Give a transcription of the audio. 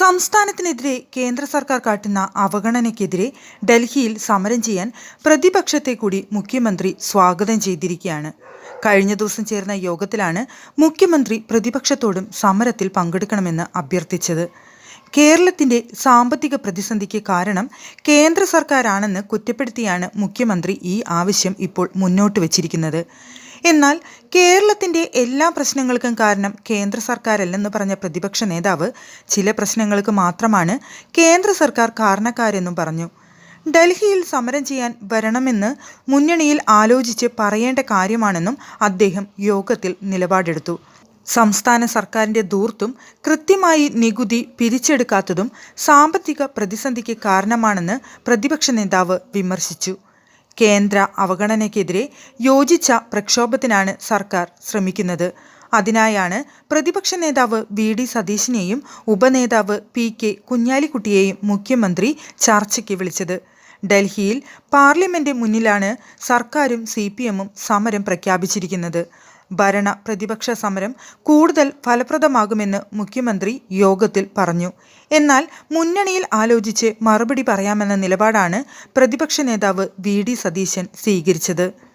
സംസ്ഥാനത്തിനെതിരെ കേന്ദ്ര സർക്കാർ കാട്ടുന്ന അവഗണനയ്ക്കെതിരെ ഡൽഹിയിൽ സമരം ചെയ്യാൻ പ്രതിപക്ഷത്തെ കൂടി മുഖ്യമന്ത്രി സ്വാഗതം ചെയ്തിരിക്കുകയാണ്. കഴിഞ്ഞ ദിവസം ചേർന്ന യോഗത്തിലാണ് മുഖ്യമന്ത്രി പ്രതിപക്ഷത്തോടും സമരത്തിൽ പങ്കെടുക്കണമെന്ന് അഭ്യർത്ഥിച്ചത്. കേരളത്തിന്റെ സാമ്പത്തിക പ്രതിസന്ധിക്ക് കാരണം കേന്ദ്ര സർക്കാരാണെന്ന് കുറ്റപ്പെടുത്തിയാണ് മുഖ്യമന്ത്രി ഈ ആവശ്യം ഇപ്പോൾ മുന്നോട്ട് വച്ചിരിക്കുന്നത്. എന്നാൽ കേരളത്തിന്റെ എല്ലാ പ്രശ്നങ്ങൾക്കും കാരണം കേന്ദ്ര സർക്കാരല്ലെന്ന് പറഞ്ഞ പ്രതിപക്ഷ നേതാവ് ചില പ്രശ്നങ്ങൾക്ക് മാത്രമാണ് കേന്ദ്ര സർക്കാർ കാരണക്കാരെന്നും പറഞ്ഞു. ഡൽഹിയിൽ സമരം ചെയ്യാൻ വരണമെന്ന് മുന്നണിയിൽ ആലോചിച്ച് പറയേണ്ട കാര്യമാണെന്നും അദ്ദേഹം യോഗത്തിൽ നിലപാടെടുത്തു. സംസ്ഥാന സർക്കാരിന്റെ ദൂർത്തും കൃത്യമായി നികുതി പിരിച്ചെടുക്കാത്തതും സാമ്പത്തിക പ്രതിസന്ധിക്ക് കാരണമാണെന്ന് പ്രതിപക്ഷ നേതാവ് വിമർശിച്ചു. കേന്ദ്ര അവഗണനയ്ക്കെതിരെ യോജിച്ച പ്രക്ഷോഭത്തിനാണ് സർക്കാർ ശ്രമിക്കുന്നത്. അതിനായാണ് പ്രതിപക്ഷ നേതാവ് വി. ഡി. സതീശിനെയും ഉപനേതാവ് പി. കെ. കുഞ്ഞാലിക്കുട്ടിയെയും മുഖ്യമന്ത്രി ചർച്ചയ്ക്ക് വിളിച്ചത്. ഡൽഹിയിൽ പാർലമെന്റ് മുന്നിലാണ് സർക്കാരും സി. സമരം പ്രഖ്യാപിച്ചിരിക്കുന്നത്. ഭരണ പ്രതിപക്ഷ സമരം കൂടുതൽ ഫലപ്രദമാകുമെന്ന് മുഖ്യമന്ത്രി യോഗത്തിൽ പറഞ്ഞു. എന്നാൽ മുന്നണിയിൽ ആലോചിച്ച് മറുപടി പറയാമെന്ന നിലപാടാണ് പ്രതിപക്ഷ നേതാവ് വി ഡി സതീശൻ സ്വീകരിച്ചത്.